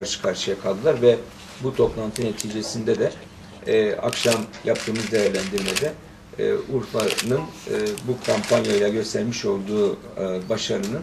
karşı karşıya kaldılar ve bu toplantı neticesinde de e, akşam yaptığımız değerlendirmede e, Urfa'nın e, bu kampanyayla göstermiş olduğu e, başarının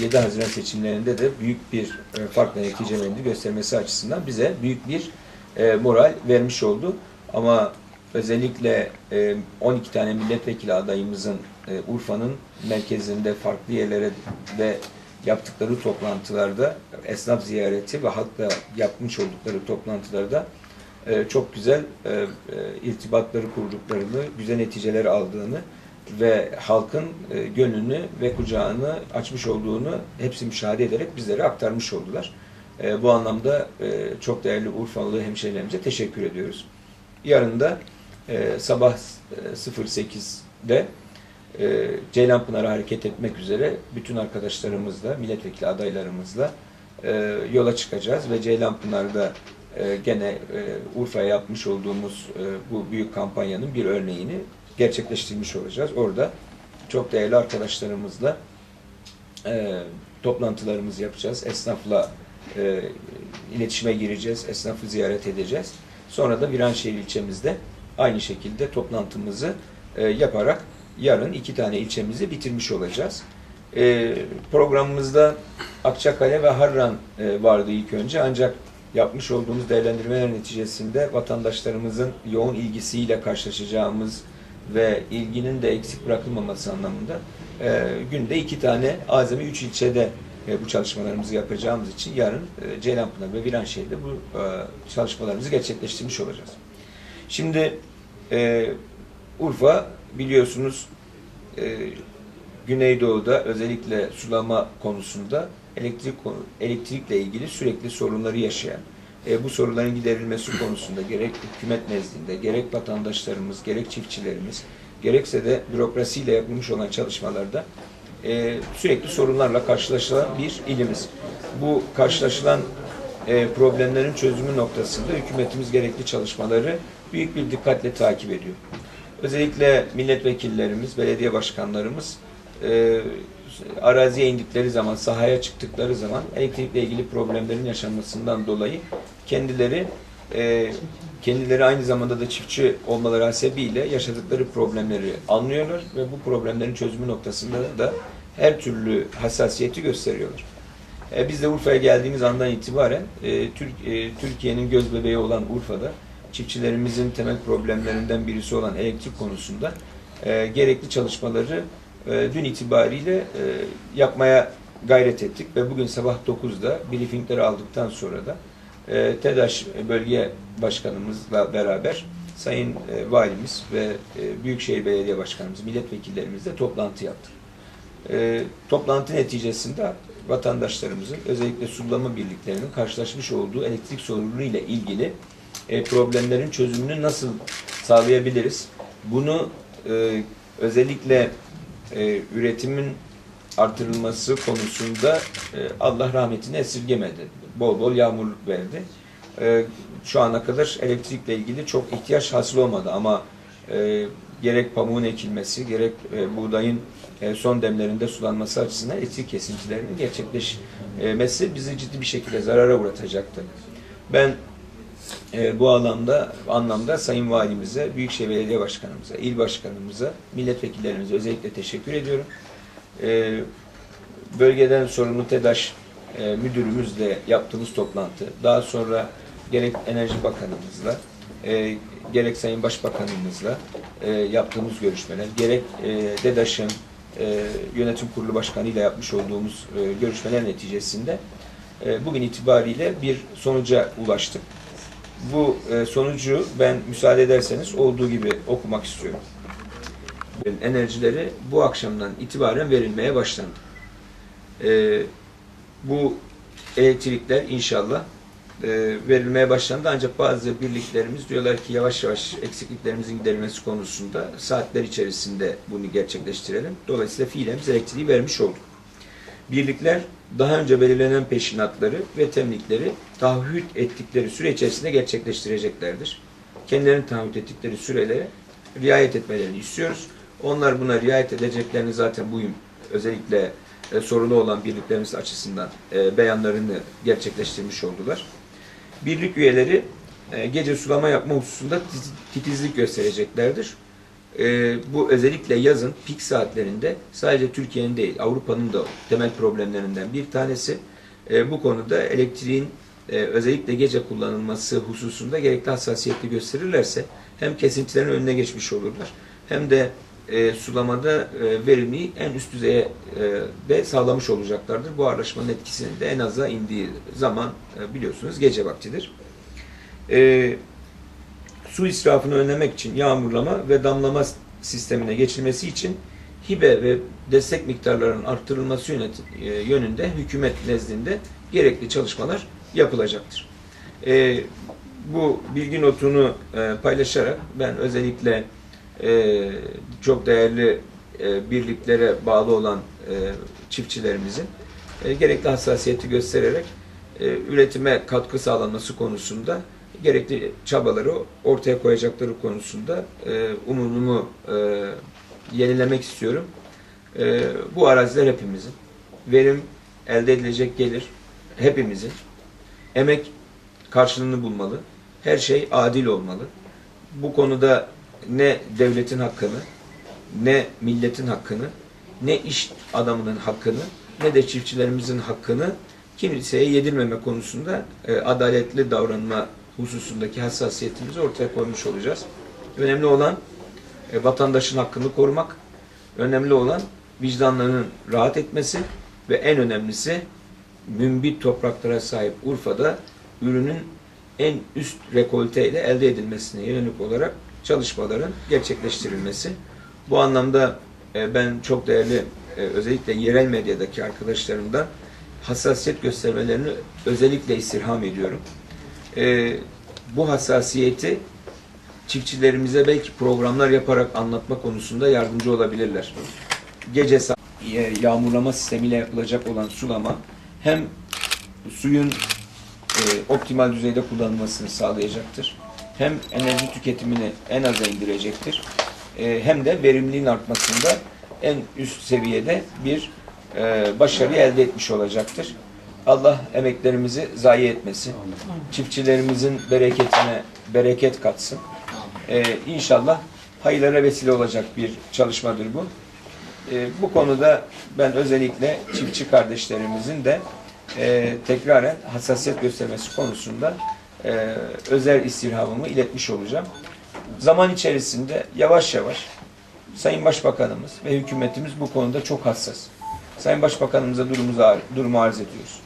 7 Haziran seçimlerinde de büyük bir e, farkla neticelerini göstermesi açısından bize büyük bir e, moral vermiş oldu. Ama özellikle e, 12 tane milletvekili adayımızın e, Urfa'nın merkezinde farklı yerlere ve yaptıkları toplantılarda, esnaf ziyareti ve halkla yapmış oldukları toplantılarda e, çok güzel e, e, irtibatları kurduklarını, güzel neticeler aldığını ve halkın e, gönlünü ve kucağını açmış olduğunu hepsi müşahede ederek bizlere aktarmış oldular. E, bu anlamda e, çok değerli Urfalı hemşehrilerimize teşekkür ediyoruz. Yarın da e, sabah e, 08'de e, Ceylanpınar'a hareket etmek üzere bütün arkadaşlarımızla, milletvekili adaylarımızla e, yola çıkacağız ve Ceylanpınar'da e, gene e, Urfa'ya yapmış olduğumuz e, bu büyük kampanyanın bir örneğini gerçekleştirmiş olacağız. Orada çok değerli arkadaşlarımızla e, toplantılarımızı yapacağız. Esnafla e, iletişime gireceğiz, esnafı ziyaret edeceğiz. Sonra da Viranşehir ilçemizde aynı şekilde toplantımızı e, yaparak yarın iki tane ilçemizi bitirmiş olacağız. E, programımızda Akçakale ve Harran e, vardı ilk önce ancak yapmış olduğumuz değerlendirmeler neticesinde vatandaşlarımızın yoğun ilgisiyle karşılaşacağımız ve ilginin de eksik bırakılmaması anlamında e, günde iki tane azami üç ilçede e, bu çalışmalarımızı yapacağımız için yarın e, Ceylanpınar ve Viranşehir'de bu e, çalışmalarımızı gerçekleştirmiş olacağız. Şimdi e, Urfa biliyorsunuz e, Güneydoğu'da özellikle sulama konusunda elektrik elektrikle ilgili sürekli sorunları yaşayan, e, bu sorunların giderilmesi konusunda gerek hükümet nezdinde, gerek vatandaşlarımız, gerek çiftçilerimiz, gerekse de bürokrasiyle yapılmış olan çalışmalarda e, sürekli sorunlarla karşılaşılan bir ilimiz. Bu karşılaşılan e, problemlerin çözümü noktasında hükümetimiz gerekli çalışmaları büyük bir dikkatle takip ediyor. Özellikle milletvekillerimiz, belediye başkanlarımız e, araziye indikleri zaman, sahaya çıktıkları zaman elektrikle ilgili problemlerin yaşanmasından dolayı kendileri e, kendileri aynı zamanda da çiftçi olmaları hasebiyle yaşadıkları problemleri anlıyorlar ve bu problemlerin çözümü noktasında da her türlü hassasiyeti gösteriyorlar. E, biz de Urfa'ya geldiğimiz andan itibaren e, Türk, e, Türkiye'nin göz bebeği olan Urfa'da çiftçilerimizin temel problemlerinden birisi olan elektrik konusunda e, gerekli çalışmaları e, dün itibariyle e, yapmaya gayret ettik ve bugün sabah 9'da briefingleri aldıktan sonra da e, TEDAŞ Bölge Başkanımızla beraber Sayın e, Valimiz ve e, Büyükşehir Belediye Başkanımız, milletvekillerimizle toplantı yaptık. E, toplantı neticesinde vatandaşlarımızın özellikle sulama birliklerinin karşılaşmış olduğu elektrik sorunu ile ilgili e, problemlerin çözümünü nasıl sağlayabiliriz? Bunu e, özellikle e, üretimin artırılması konusunda e, Allah rahmetini esirgemedi. Bol bol yağmur verdi. E, şu ana kadar elektrikle ilgili çok ihtiyaç hasıl olmadı ama e, gerek pamuğun ekilmesi, gerek e, buğdayın e, son demlerinde sulanması açısından elektrik kesintilerinin gerçekleşmesi bizi ciddi bir şekilde zarara uğratacaktı. Ben e, bu alanda anlamda Sayın Valimize, Büyükşehir Belediye Başkanımıza, il başkanımıza, milletvekillerimize özellikle teşekkür ediyorum. E, bölgeden sorumlu TEDAŞ e, müdürümüzle yaptığımız toplantı, daha sonra gerek Enerji Bakanımızla, e, gerek Sayın Başbakanımızla e, yaptığımız görüşmeler, gerek e, yönetim kurulu başkanı ile yapmış olduğumuz görüşmeler neticesinde bugün itibariyle bir sonuca ulaştık. Bu e, sonucu ben müsaade ederseniz olduğu gibi okumak istiyorum. Enerjileri bu akşamdan itibaren verilmeye başlandı. E, bu elektrikler inşallah e, verilmeye başlandı ancak bazı birliklerimiz diyorlar ki yavaş yavaş eksikliklerimizin giderilmesi konusunda saatler içerisinde bunu gerçekleştirelim. Dolayısıyla fiilen biz elektriği vermiş olduk. Birlikler daha önce belirlenen peşinatları ve temlikleri taahhüt ettikleri süre içerisinde gerçekleştireceklerdir. Kendilerinin taahhüt ettikleri sürelere riayet etmelerini istiyoruz. Onlar buna riayet edeceklerini zaten bugün özellikle e, sorunu olan birliklerimiz açısından e, beyanlarını gerçekleştirmiş oldular. Birlik üyeleri e, gece sulama yapma hususunda tiz- titizlik göstereceklerdir. E, bu özellikle yazın pik saatlerinde sadece Türkiye'nin değil Avrupa'nın da temel problemlerinden bir tanesi. E, bu konuda elektriğin e, özellikle gece kullanılması hususunda gerekli hassasiyetli gösterirlerse hem kesintilerin önüne geçmiş olurlar hem de e, sulamada e, verimliği en üst düzeye e, de sağlamış olacaklardır. Bu araşmanın etkisinin de en aza indiği zaman e, biliyorsunuz gece vaktidir. E, su israfını önlemek için yağmurlama ve damlama sistemine geçilmesi için hibe ve destek miktarlarının arttırılması e, yönünde hükümet nezdinde gerekli çalışmalar yapılacaktır. E, bu bilgi notunu e, paylaşarak ben özellikle e, çok değerli e, birliklere bağlı olan e, çiftçilerimizin e, gerekli hassasiyeti göstererek e, üretime katkı sağlanması konusunda gerekli çabaları ortaya koyacakları konusunda e, umumumu e, yenilemek istiyorum. E, bu araziler hepimizin. Verim elde edilecek gelir hepimizin. Emek karşılığını bulmalı. Her şey adil olmalı. Bu konuda ne devletin hakkını, ne milletin hakkını, ne iş adamının hakkını, ne de çiftçilerimizin hakkını kimseye yedirmeme konusunda e, adaletli davranma hususundaki hassasiyetimizi ortaya koymuş olacağız. Önemli olan e, vatandaşın hakkını korumak, önemli olan vicdanlarının rahat etmesi ve en önemlisi mümbit topraklara sahip Urfa'da ürünün en üst rekolteyle elde edilmesine yönelik olarak çalışmaların gerçekleştirilmesi. Bu anlamda e, ben çok değerli e, özellikle yerel medyadaki arkadaşlarımdan hassasiyet göstermelerini özellikle istirham ediyorum. E, bu hassasiyeti çiftçilerimize belki programlar yaparak anlatma konusunda yardımcı olabilirler. Gece yağmurlama sistemiyle yapılacak olan sulama hem suyun e, optimal düzeyde kullanılmasını sağlayacaktır. Hem enerji tüketimini en aza indirecektir. E, hem de verimliliğin artmasında en üst seviyede bir e, başarı elde etmiş olacaktır. Allah emeklerimizi zayi etmesin. Çiftçilerimizin bereketine bereket katsın. E, inşallah hayırlara vesile olacak bir çalışmadır bu. E, bu konuda ben özellikle çiftçi kardeşlerimizin de e, tekraren hassasiyet göstermesi konusunda e, özel istirhamımı iletmiş olacağım. Zaman içerisinde yavaş yavaş Sayın Başbakanımız ve hükümetimiz bu konuda çok hassas. Sayın Başbakanımıza durumuzu, ar- durumu arz ediyoruz.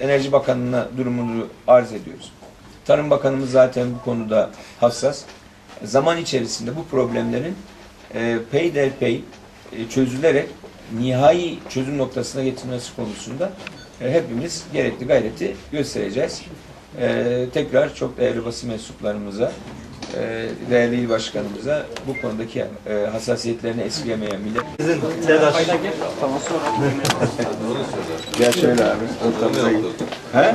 Enerji Bakanı'na durumunu arz ediyoruz. Tarım Bakanımız zaten bu konuda hassas. Zaman içerisinde bu problemlerin e, peyderpey e, çözülerek nihai çözüm noktasına getirmesi konusunda e, hepimiz gerekli gayreti göstereceğiz. E, tekrar çok değerli basın mensuplarımıza, değerli il başkanımıza bu konudaki e, hassasiyetlerini esirgemeyen millet. Gel şöyle abi. Ortamıza git. He?